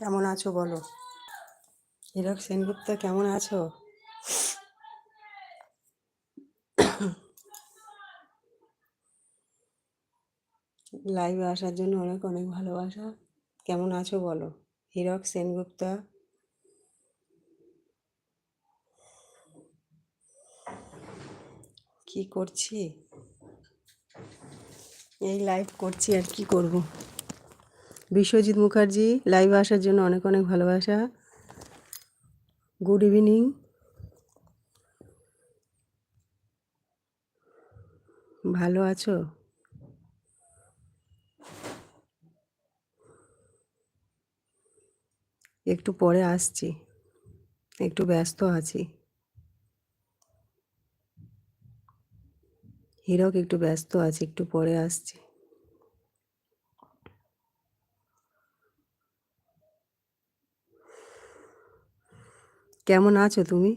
কেমন আছো বলো? হীরক সেনগুপ্ত, কেমন আছো? লাইভে আসার জন্য অনেক অনেক ভালোবাসা। কেমন আছো বলো? হীরক সেনগুপ্তা। কি করছি? এই লাইভ করছি আর কি করব? বিশ্বজিৎ মুখার্জি লাইভে আসার জন্য অনেক অনেক ভালোবাসা। গুড ইভিনিং ভালো আছো? একটু পরে আসছি, একটু ব্যস্ত আছি। হীরক একটু ব্যস্ত আছি, একটু পরে আসছি। কেমন আছো তুমি?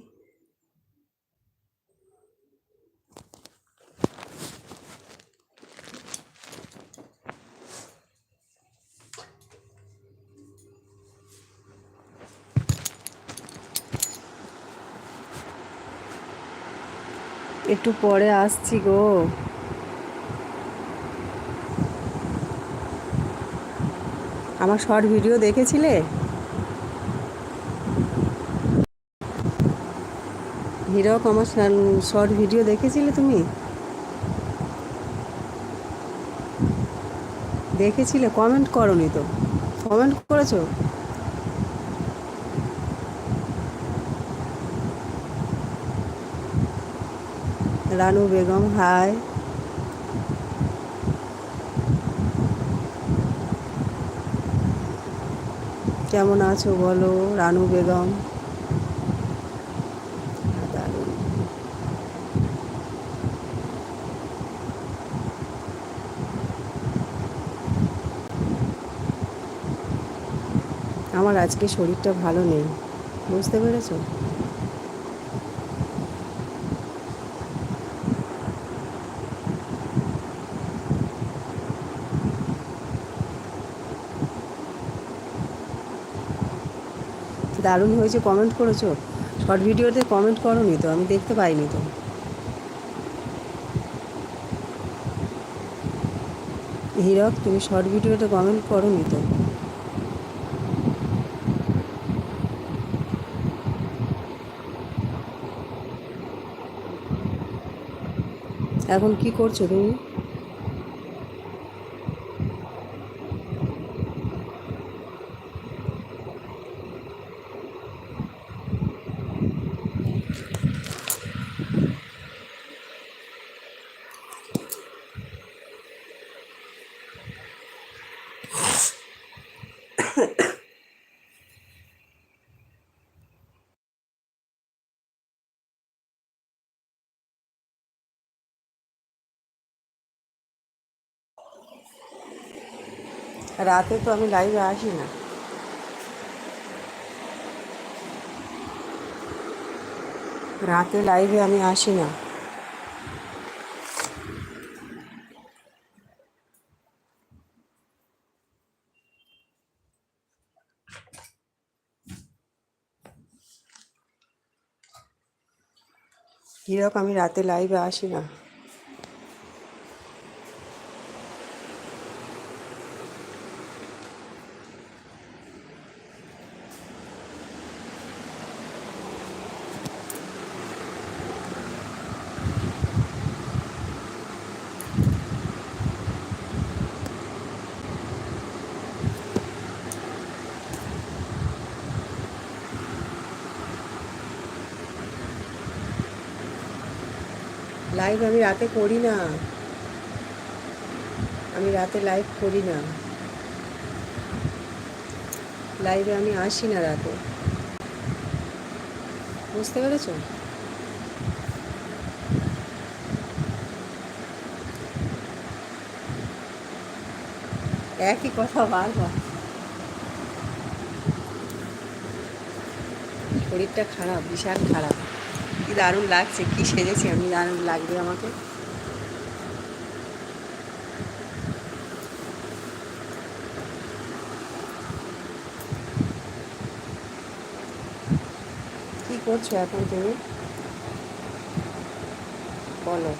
একটু পরে আসছি গো। আমার শর্ট ভিডিও দেখেছিলে? হিরক, আমার শর্ট ভিডিও দেখেছিলে তুমি? দেখেছিলে? কমেন্ট করনি তো। কমেন্ট করেছ? রানু বেগম হাই কেমন আছো বলো, রানু বেগম দারুণ। আমার আজকে শরীরটা ভালো নেই। বুঝতে পেরেছ? দারুণ হয়েছে কমেন্ট করেছ। শর্ট ভিডিওতে কমেন্ট করোনি তো, আমি দেখতে পাইনি তো। হীরক, তুমি শর্ট ভিডিওতে কমেন্ট করোনি তো? এখন কি করছ তুমি? রাতে তো আমি লাইভে আসি না রাতে লাইভে আমি আসি না হীরক আমি রাতে লাইভে আসি না লাইভ আমি রাতে করি না। আমি রাতে লাইভ করি না। লাইভে আমি আসি না রাতে। বুঝতে পেরেছ? একই কথা বারবার। শরীরটা খারাপ, বিশাল খারাপ। কি দারুণ লাগছে, কি সেজেছি আমি, দারুণ লাগবে আমাকে। কি করছ এখন তুমি? বলো।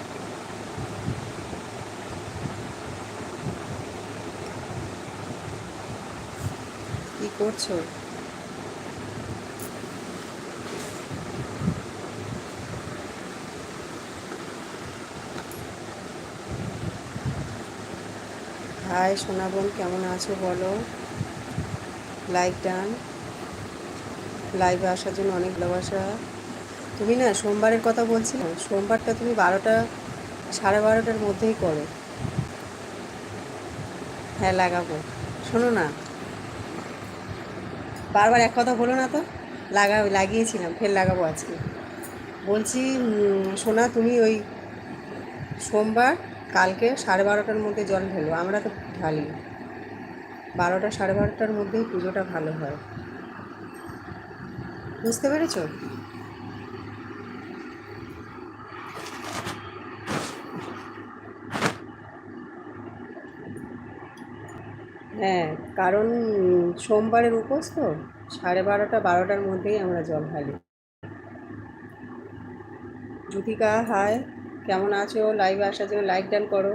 কি করছ? হাই সোনা কেমন আছো বলো? লাইক ডান লাইভে আসার জন্য অনেক ভালোবাসা। তুমি না সোমবারের কথা বলছিলে, সোমবারটা তুমি বারোটা, সাড়ে বারোটার মধ্যেই করো। হ্যাঁ লাগাবো। শোনো না। বারবার এক কথা বলো না তো। লাগা, লাগিয়েছিলাম, ফের লাগাবো আজকে। বলছি সোনা, তুমি ওই সোমবার, কালকে সাড়ে বারোটার মধ্যে জল ঢেলো। আমরা তো ঢালি বারোটা সাড়ে বারোটার মধ্যেই পুজোটা ভালো হয়। বুঝতে পেরেছ? হ্যাঁ কারণ সোমবারের উপোস তো, সাড়ে বারোটা বারোটার মধ্যেই আমরা জল ঢালি। জ্যোতিকা হায় কেমন আছো? লাইভে আসার জন্য লাইক ডান করো।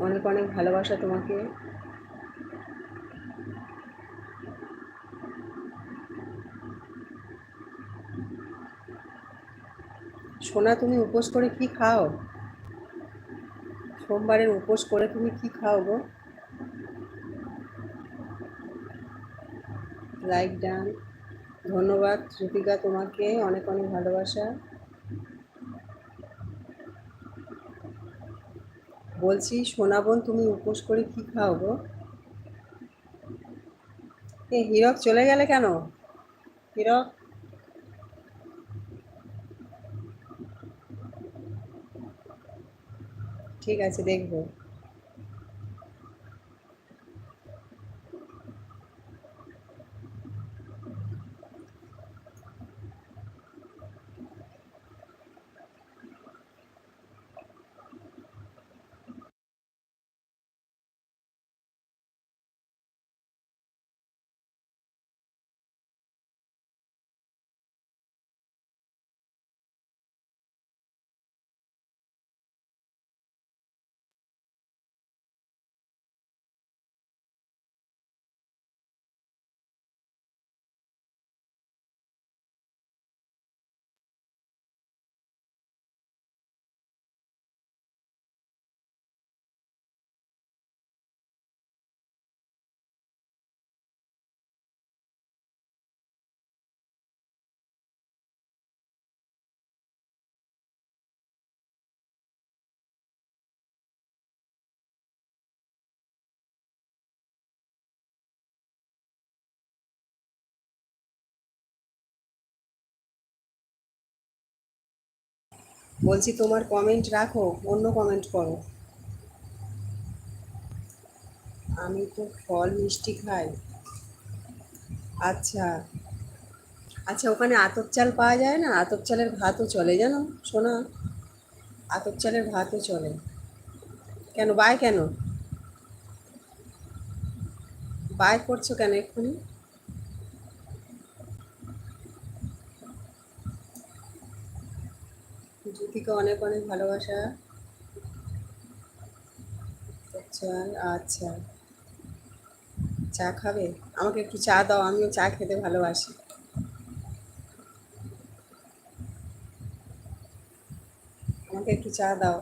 অনেক অনেক ভালোবাসা তোমাকে। সোনা, তুমি উপোস করে কি খাও? সোমবারের উপোস করে তুমি কি খাও গো? লাইক ডান ধন্যবাদ শ্রুতিকা তোমাকে অনেক অনেক ভালোবাসা। বলছি, সোনা বোন, তুমি উপোস করে কি খাও গো? এ, হীরক চলে গেলে কেন? হিরক? ঠিক আছে, দেখব। বলছি, তোমার কমেন্ট রাখো, অন্য কমেন্ট করো। আমি তো ফল মিষ্টি খাই। আচ্ছা। আচ্ছা ওখানে আতপ চাল পাওয়া যায় না? আতপ চালের ভাতও চলে, জানো? শোনা। আতপ চালের ভাতও চলে। কেন? বাই কেন? বাই করছ কেন এক্ষুনি? জ্যোতিকে অনেক অনেক ভালোবাসা। আচ্ছা আচ্ছা। চা খাবে? আমাকে একটু চা দাও, আমিও চা খেতে ভালোবাসি। আমাকে একটু চা দাও।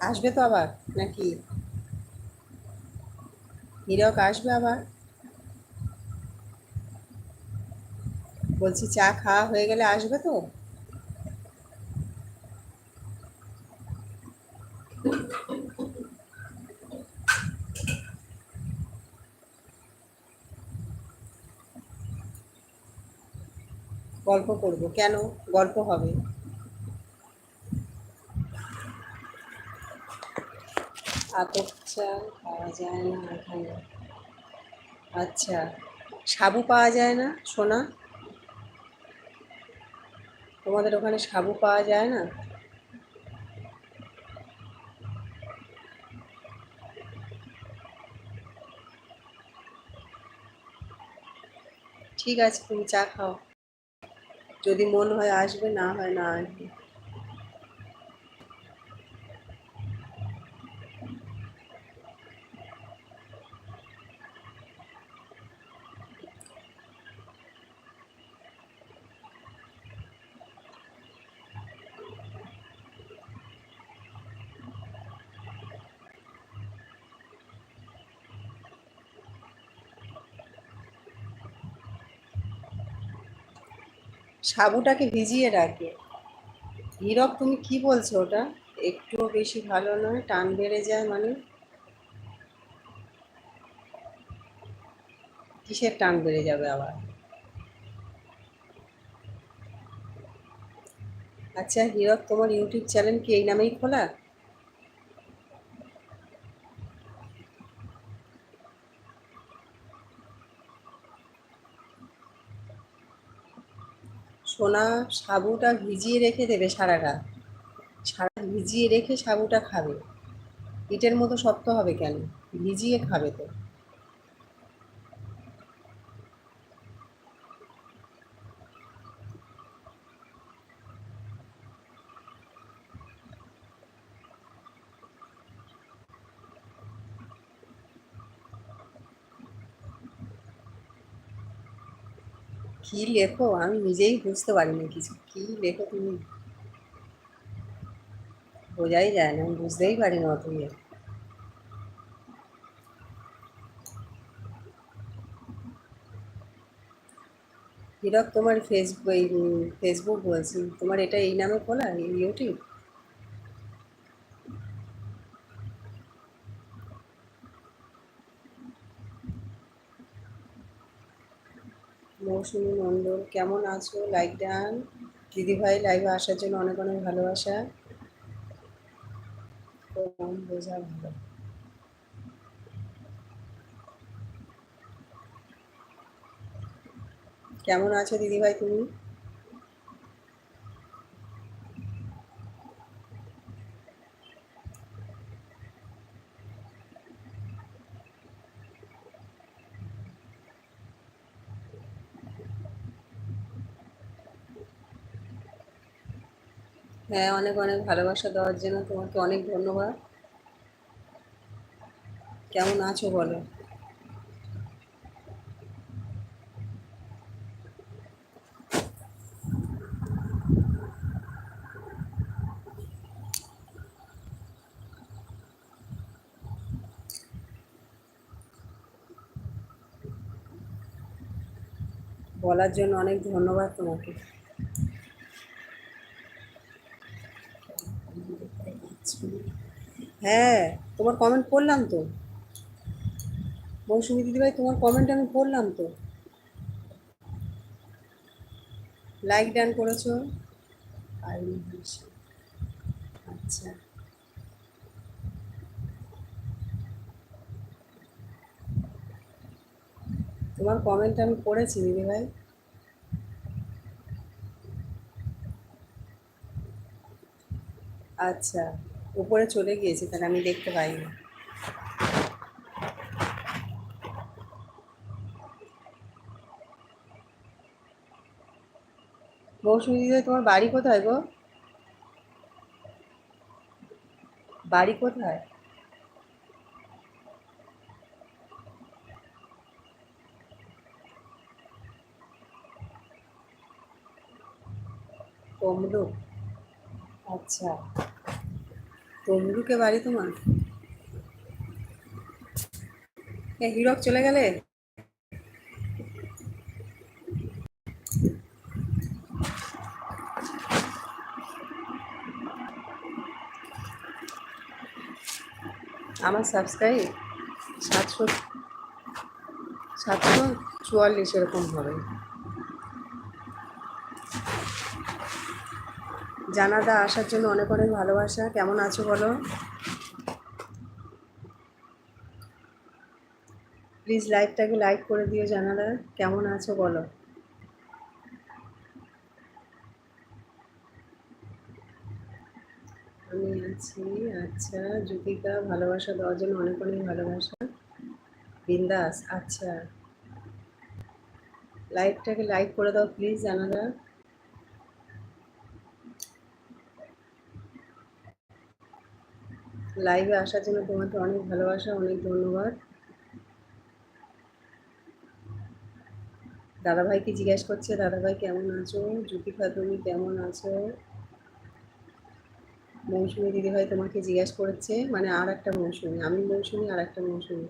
আসবে তো আবার, নাকি? হীরক আসবে আবার? বলছি চা খাওয়া হয়ে গেলে আসবে তো? গল্প করব। কেন? গল্প হবে। চাল পাওয়া যায় না এখানে। আচ্ছা সাবু পাওয়া যায় না? সোনা? তোমাদের ওখানে সাবু পাওয়া যায় না? ঠিক আছে, তুমি চা খাও। যদি মন হয় আসবে, না হয় না আসবে। সাবুটাকে ভিজিয়ে রাখে। হীরক তুমি কি বলছো ওটা? একটুও বেশি ভালো নয়, টান বেড়ে যায় মানে? কিসের টান বেড়ে যাবে আবার? আচ্ছা হীরক তোমার ইউটিউব চ্যানেল কি এই নামেই খোলা? সোনা সাবুটা ভিজিয়ে রেখে দেবে সারা রাত সারা ভিজিয়ে রেখে সাবুটা খাবে। ইটের মতো শক্ত হবে কেন? ভিজিয়ে খাবে তো। কি লেখো? আমি নিজেই বুঝতে পারি না কিছু। কি লেখো তুমি? বোঝাই যায় না, আমি বুঝতেই পারি না অত ইয়ে। হীরক, তোমার ফেসবুক ফেসবুক বলছি। তোমার এটা এই নামে খোলা? ইউটিউব? মৌসুমী মণ্ডল, কেমন আছো? Like done. দিদিভাই লাইভে আসার জন্য অনেক অনেক ভালোবাসা। বোঝা ভালো। কেমন আছো দিদিভাই তুমি? হ্যাঁ অনেক অনেক ভালোবাসা দেওয়ার জন্য তোমাকে অনেক ধন্যবাদ। কেমন আছো বলো? বলার জন্য অনেক ধন্যবাদ তোমাকে। হ্যাঁ তোমার কমেন্ট পড়লাম তো। মৌসুমী দিদিভাই, তোমার কমেন্ট আমি পড়লাম তো। লাইক ডান করেছ। আচ্ছা। তোমার কমেন্ট আমি পড়েছি দিদিভাই। আচ্ছা। উপরে চলে গিয়েছে, তাহলে আমি দেখতে পাইনি। মৌসুমি দিদি তোমার বাড়ি কোথায় গো? বাড়ি কোথায়? তমলুক আচ্ছা। তমলুকে বাড়ি তোমার? হিরক চলে গেলে? আমার সাবস্ক্রাইব সাতশো সাতশো চুয়াল্লিশ এরকম হবে। জানাদা, আসার জন্য অনেক অনেক ভালোবাসা। কেমন আছো বলো? প্লিজ লাইভটাকে লাইক করে দিও জানাদা। কেমন আছো বলো? আমি আছি আচ্ছা জ্যোতিকা, ভালোবাসা দেওয়ার জন্য অনেক অনেক ভালোবাসা। বিন্দাস আচ্ছা। লাইভটাকে লাইক করে দাও প্লিজ জানালা লাইভে আসার জন্য তোমাকে অনেক ভালোবাসা, অনেক ধন্যবাদ। দাদাভাইকে জিজ্ঞেস করছে? দাদাভাই, কেমন আছো? জ্যোতিকা তুমি কেমন আছো? মৌসুমি দিদিভাই তোমাকে জিজ্ঞেস করেছে মানে আর একটা মৌসুমি। আমি মৌসুমি, আর একটা মৌসুমি।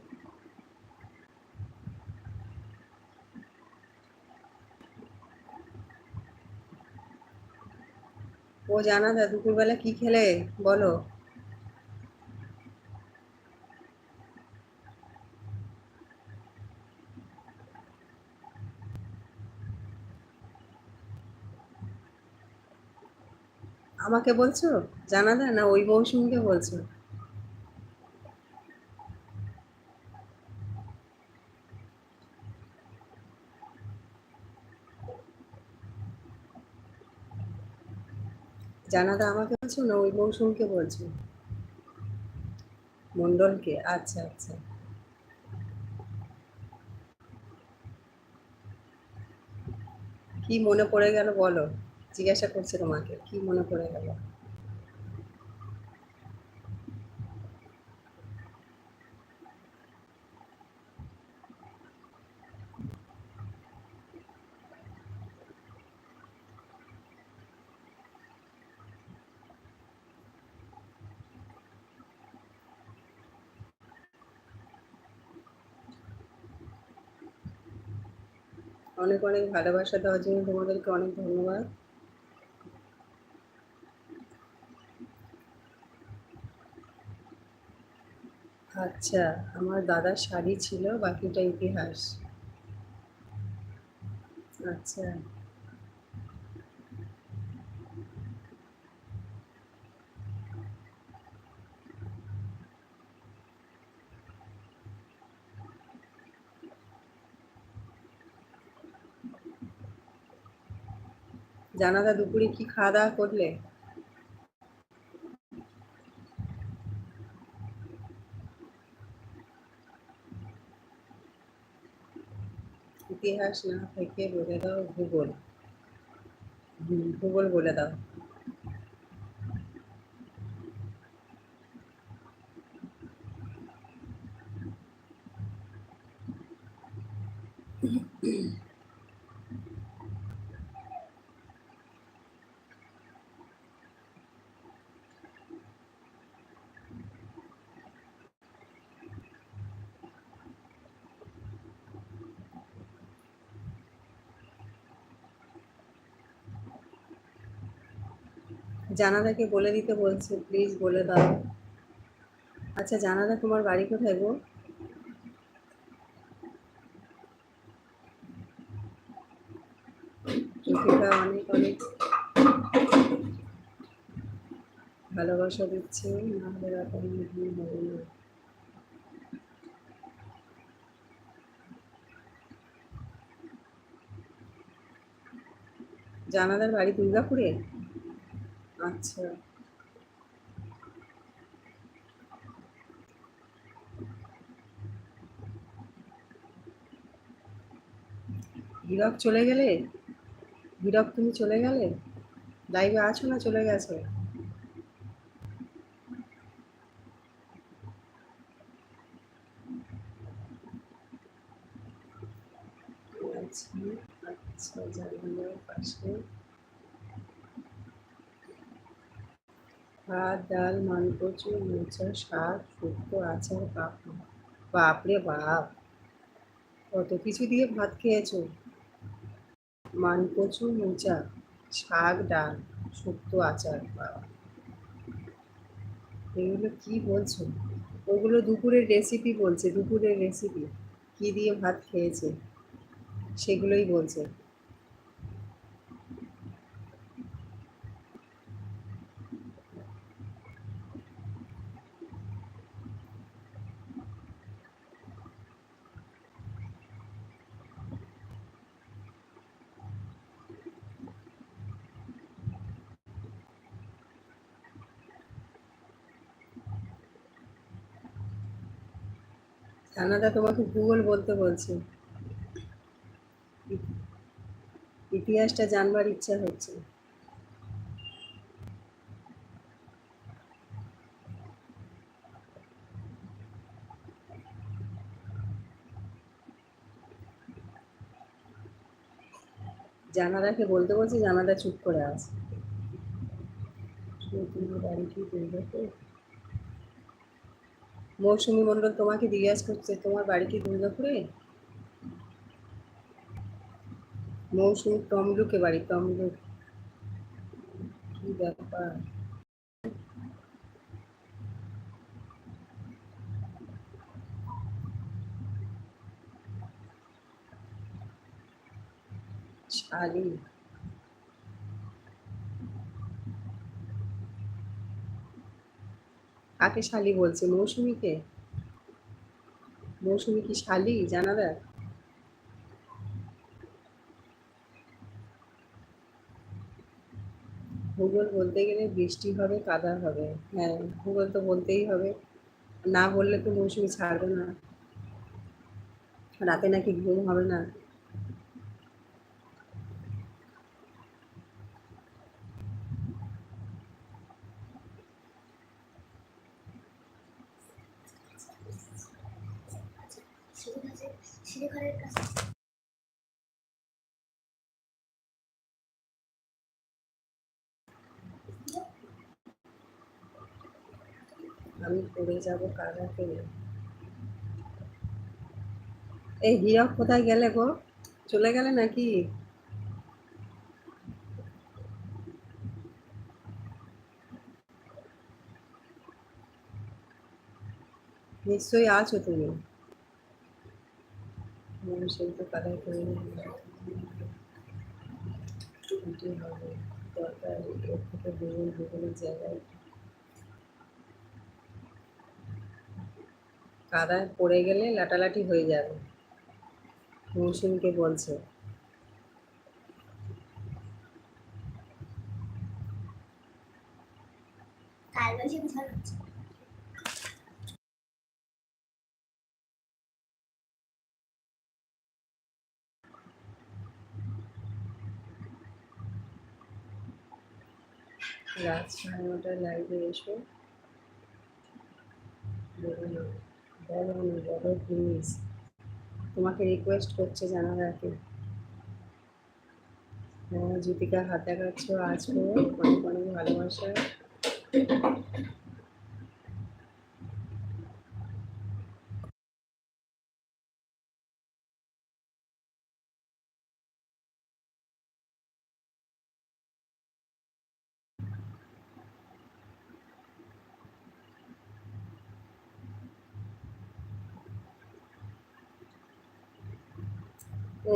ও জানা দা, দুপুরবেলা কি খেলে? বলো। আমাকে বলছো? জানা দা না, ওই মৌসুমিকে বলছো। জানাদা আমাকে বলছো না, ওই মৌসুমকে বলছো? মন্ডলকে আচ্ছা আচ্ছা। কি মনে পড়ে গেল বলো? জিজ্ঞাসা করছে তোমাকে, কি মনে পড়ে গেল? অনেক অনেক ভালোবাসা দেওয়ার জন্য তোমাদেরকে অনেক ধন্যবাদ। আচ্ছা আমার দাদার শাড়ি ছিল বাকিটা ইতিহাস। আচ্ছা। জানাদা দুপুরে কি খাওয়া দাওয়া করলে? ইতিহাস না থেকে বলে দাও ভূগোল ভূগোল বলে দাও জানাদাকে বলে দিতে বলছে প্লিজ বলে দাও। আচ্ছা জানাদা, তোমার বাড়ি কোথায় গো? অনেক অনেক ভালোবাসা দিচ্ছে, না হলে জানাদার বাড়ি দুর্গাপুরে? আচ্ছা। হীরক চলে গেলে? হীরক, তুমি চলে গেলে? লাইভে আছো না চলে গেছো? আচ্ছা আচ্ছা পাশে। ভাত, ডাল মানকচু মোচা, শাক, শুক্তো, আচার, পাপড়। বাপরে বাপ! কত কিছু দিয়ে ভাত খেয়েছো? মানকচু মোচা, শাক, ডাল, শুক্তো, আচার বাবা এগুলো কি বলছো? ওগুলো দুপুরের রেসিপি বলছে, দুপুরের রেসিপি কি দিয়ে ভাত খেয়েছে? সেগুলোই বলছে। জানাদা তোমাকে ভূগোল বলতে বলছে। ইতিহাসটা জানবার ইচ্ছা হচ্ছে। জানাদাকে বলতে বলছি, জানাদা চুপ করে আছে। বাড়ি কি মৌসুমী মণ্ডল তোমাকে জিজ্ঞাসা করছে, তোমার বাড়ি কি দুর্গাপুরে? মৌসুমী তমলুকে বাড়ি, তমলুক। কি ব্যাপার? শালি কাকে শালি বলছে? মৌসুমীকে? মৌসুমী কি শালি? জানা দেয় ভূগোল বলতে গেলে বৃষ্টি হবে, কাদা হবে। হ্যাঁ ভূগোল তো বলতেই হবে। না বললে তো মৌসুমি ছাড়বে না। রাতে নাকি ঘুম হবে না সিঁড়িঘরের কাছে আমি যাব কাদা এই হীরক কোথায় গেলে গো? চলে গেলে নাকি? নিশ্চয়ই আছো তুমি। হ্যাঁ, সেই তো কাদায় করে দরকার জায়গায় কাদায় পড়ে গেলে লাটালাটি হয়ে যাবে। মৌসুমীকে বলছে। রাত সাড়ে নটায় লাইভে এসো। বলো না তোমাকে রিকোয়েস্ট করছে জানা রাখে হ্যাঁ জ্যোতিকা হাত দেখাচ্ছ আজকে অনেক অনেক ভালোবাসা।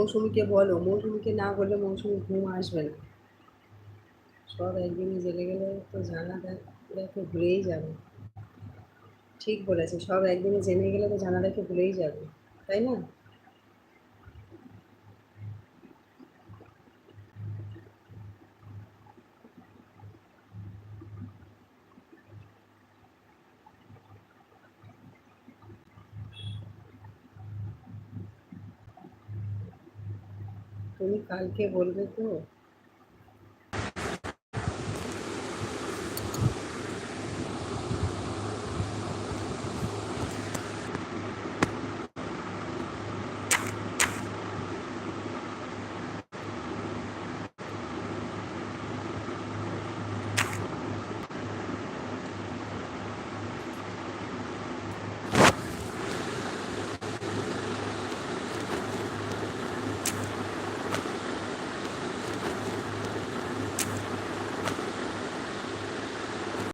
মৌসুমিকে বলো, মৌসুমিকে না বললে মৌসুমি ঘুম আসবে না। সব একদিনই জেলে গেলে তো জানা দেখে ভুলেই যাবে। ঠিক বলেছে, সব একদিনে জেনে গেলে তো জানা দেখে ভুলেই যাবে, তাই না? তুমি কালকে বলবে তো